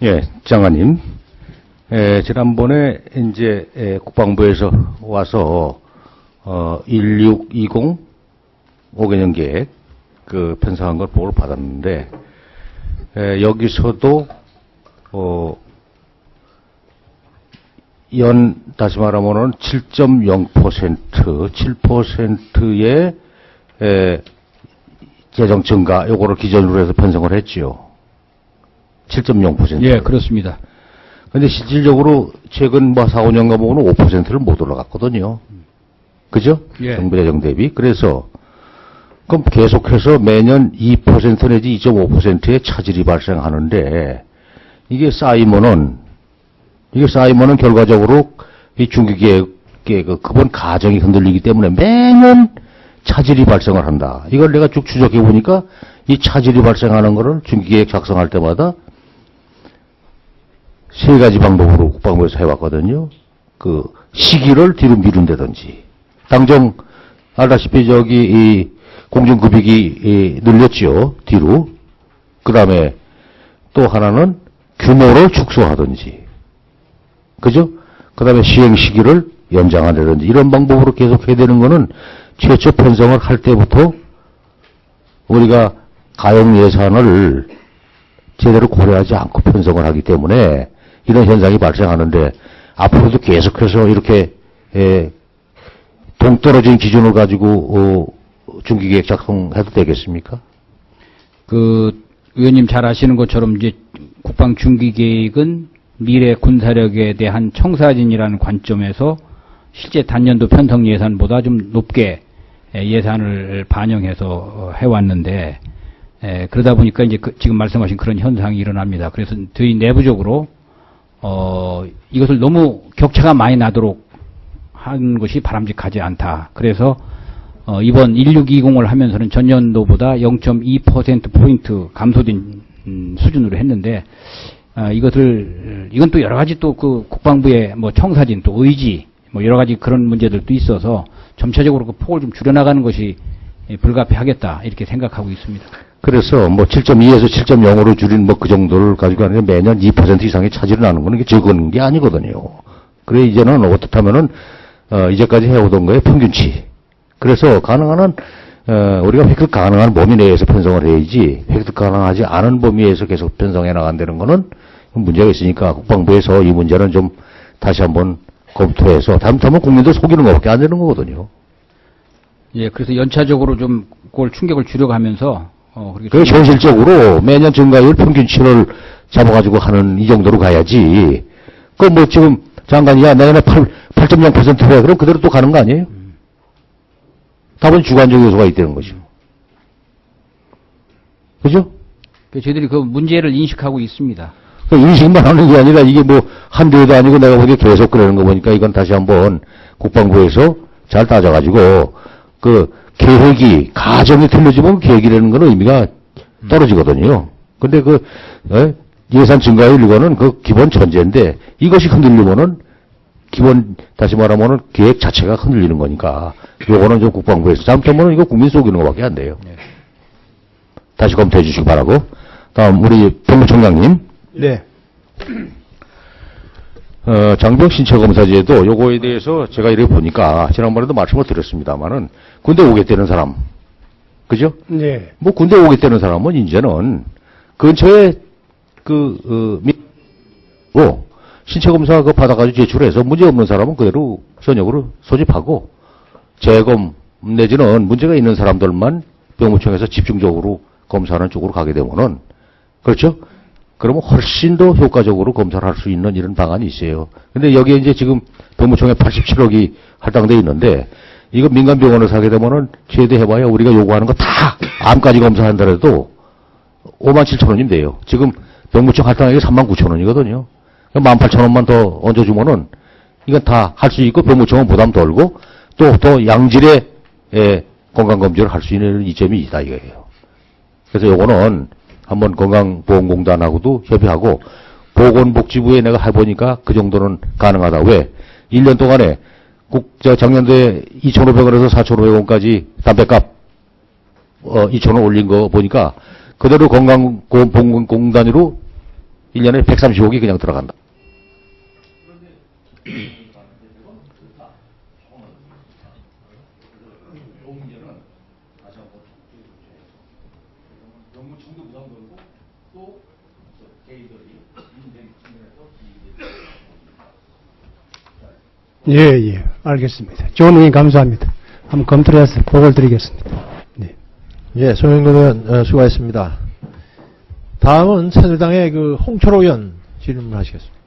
예, 장관님. 에, 지난번에 이제 에, 국방부에서 와서 어, 1620 5개년 계획 그 편성한 걸 보고를 받았는데 에, 여기서도 어, 연 다시 말하면은 7.0% 7%의 에, 재정 증가 요거를 기준으로 해서 편성을 했지요. 7.0%. 예, 그렇습니다. 근데 실질적으로 최근 뭐 4, 5년간 보고는 5%를 못 올라갔거든요. 그죠? 예. 정부 재정 대비. 그래서 그럼 계속해서 매년 2% 내지 2.5%의 차질이 발생하는데 이게 쌓이면은 이게 쌓이면은 결과적으로 이 중기계획의 그 기본 가정이 흔들리기 때문에 매년 차질이 발생을 한다. 이걸 내가 쭉 추적해 보니까 이 차질이 발생하는 거를 중기계획 작성할 때마다 세 가지 방법으로 국방부에서 해왔거든요. 그 시기를 뒤로 미룬다든지 당정 알다시피 저기 이 공중급익이 이 늘렸지요 뒤로 그 다음에 또 하나는 규모를 축소하든지 그죠? 그 다음에 시행 시기를 연장한다든지 이런 방법으로 계속 해야 되는 거는 최초 편성을 할 때부터 우리가 가용 예산을 제대로 고려하지 않고 편성을 하기 때문에 이런 현상이 발생하는데 앞으로도 계속해서 이렇게 에, 동떨어진 기준을 가지고 어, 중기계획 작성해도 되겠습니까? 그 의원님 잘 아시는 것처럼 이제 국방 중기 계획은 미래 군사력에 대한 청사진이라는 관점에서 실제 단년도 편성 예산보다 좀 높게 에, 예산을 반영해서 어, 해왔는데 에, 그러다 보니까 이제 그- 지금 말씀하신 그런 현상이 일어납니다. 그래서 저희 내부적으로 어, 이것을 너무 격차가 많이 나도록 한 것이 바람직하지 않다. 그래서 어, 이번 1620을 하면서는 전년도보다 0.2%포인트 감소된 음, 수준으로 했는데, 아, 이것을, 이건 또 여러 가지 또 그 국방부의 뭐 청사진, 또 의지, 뭐 여러 가지 그런 문제들도 있어서 점차적으로 그 폭을 좀 줄여나가는 것이 예, 불가피하겠다. 이렇게 생각하고 있습니다. 그래서 뭐 7.2에서 7.0으로 줄인 뭐 그 정도를 가지고 하는 게 매년 2% 이상의 차질이 나는 거는 적은 게 아니거든요. 그래 이제는 어떻다면은 어, 이제까지 해오던 거의 평균치. 그래서 가능한 한 어, 우리가 획득 가능한 범위 내에서 편성을 해야지 획득 가능하지 않은 범위에서 계속 편성해 나간다는 거는 문제가 있으니까 국방부에서 이 문제는 좀 다시 한번 검토해서 잘못하면 국민들 속이는 것밖에 안 되는 거거든요. 예, 그래서 연차적으로 좀 그걸 충격을 줄여가면서, 어, 그렇게 그 좀- 현실적으로 매년 증가율 평균치를 잡아가지고 하는 이 정도로 가야지. 그 뭐 지금 장관이 야 내년에 8, 8.0%래. 그럼 그대로 또 가는 거 아니에요? 답은 주관적 요소가 있다는 거죠. 그죠? 그 저희들이 그 문제를 인식하고 있습니다. 그 인식만 하는 게 아니라 이게 뭐 한두 해도 아니고 내가 보기에 계속 그러는 거 보니까 이건 다시 한번 국방부에서 잘 따져가지고 그 계획이 가정이 틀려지면 계획이라는 건 의미가 떨어지거든요. 근데 그 에? 예산 증가율 이거는 그 기본 전제인데 이것이 흔들리면은 기본 다시 말하면은 계획 자체가 흔들리는 거니까 요거는 좀 국방부에서 잘못하면 이거 국민 속이는 것밖에 안 돼요. 다시 검토해 주시기 바라고. 다음 우리 법무총장님. 네. 어, 장병 신체 검사제도 요거에 대해서 제가 이렇게 보니까 지난번에도 말씀을 드렸습니다만은 군대 오겠다는 사람, 그죠? 네. 뭐 군대 오겠다는 사람은 이제는 근처에 그 어, 미, 고 신체 검사 그 받아가지고 제출해서 문제 없는 사람은 그대로 현역으로 소집하고 재검 내지는 문제가 있는 사람들만 병무청에서 집중적으로 검사하는 쪽으로 가게 되면은 그렇죠? 그러면 훨씬 더 효과적으로 검사를 할 수 있는 이런 방안이 있어요. 근데 여기에 이제 지금 병무청에 87억이 할당돼 있는데 이거 민간 병원을 사게 되면은 최대 해봐야 우리가 요구하는 거 다 암까지 검사한다라도 5만 7천 원이면 돼요. 지금 병무청 할당액이 3만 9천 원이거든요. 1만 8천 원만 더 얹어주면은 이건 다 할 수 있고 병무청은 부담 덜고 또 더 양질의 예, 건강검진을 할 수 있는 이점이 있다 이거예요. 그래서 요거는 한번 건강보험공단하고도 협의하고 보건복지부에 내가 해보니까 그 정도는 가능하다. 왜? 1년 동안에 국, 저 작년도에 2,500원에서 4,500원까지 담배값, 어, 2,000원 올린 거 보니까 그대로 건강보험공단으로 1년에 135억이 그냥 들어간다. 예, 예, 알겠습니다. 좋은 의견 감사합니다. 한번 검토를 해서 보고를 드리겠습니다. 네. 예, 송영돈 의원 어, 수고하셨습니다. 다음은 새누리당의 그 홍철호 의원 질문하시겠습니다.